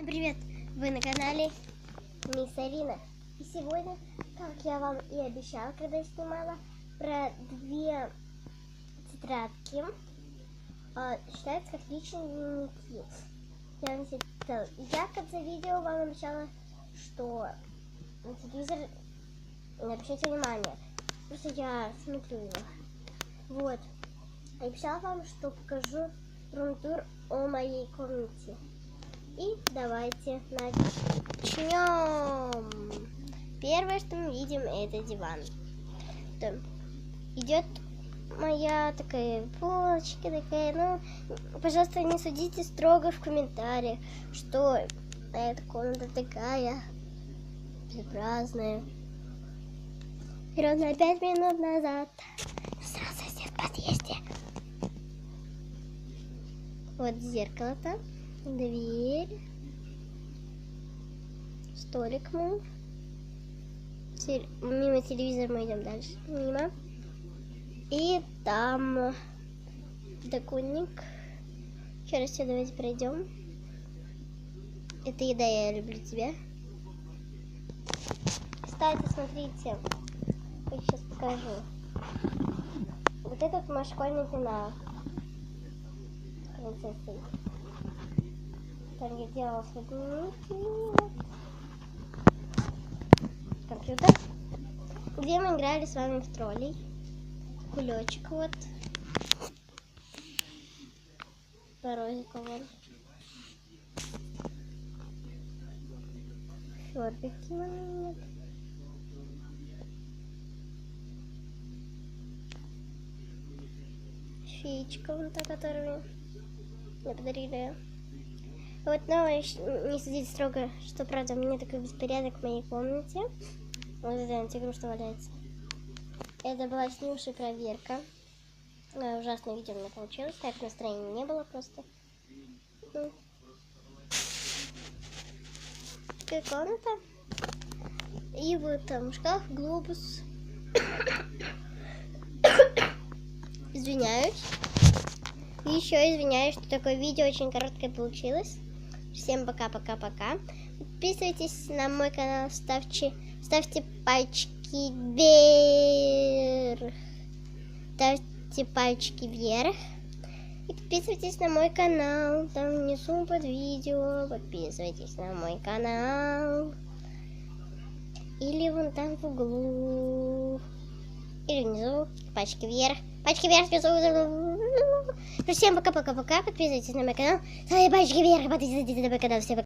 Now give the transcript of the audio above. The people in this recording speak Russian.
Всем привет! Вы на канале Мисс Арина. И сегодня, как я вам и обещала, когда я снимала, про две тетрадки, а, считаются как личные дневники. Я, я в конце видео вам обещала, что на телевизор обращайте внимания. Просто я смотрю его. Вот. Обещала вам, что покажу рум-тур о моей комнате. И давайте начнем. Первое, что мы видим, это диван. Там идет моя такая полочка такая. Ну, пожалуйста, не судите строго в комментариях, что эта комната такая безобразная. Ровно пять минут назад сразу сосед в подъезде. Вот зеркало-то, дверь, столик мой. Тел- Мимо телевизора мы идем дальше. Мимо. И там доконник. Еще раз все давайте пройдем. Это еда, я люблю тебя. Кстати, смотрите, я сейчас покажу. Вот этот мой школьный пенал. Принцессой. Там я делала дневник. Компьютер. Где мы играли с вами в троллей. Кулечек вот. Парозика вон. Фербики вот. Феечка вон та, которую мне подарили. Вот, но не судите строго, что правда, у меня такой беспорядок в моей комнате. Вот это антигрушка валяется. Это была с Нюшей проверка. Э, Ужасное видео у меня получилось. Так настроения не было просто. Ну. Такая комната. И вот там шкаф, глобус. Извиняюсь. Еще извиняюсь, что такое видео очень короткое получилось. Всем пока-пока-пока. Подписывайтесь на мой канал, ставьте, ставьте пальчики вверх. Ставьте пальчики вверх. И подписывайтесь на мой канал. Там внизу под видео. Подписывайтесь на мой канал. Или вон там в углу. Или внизу. Пальчики вверх. Пальчики вверх, внизу. Всем пока-пока-пока. Подписывайтесь на мой канал. Ставьте пальчики вверх. Подписывайтесь на мой канал. Всем пока.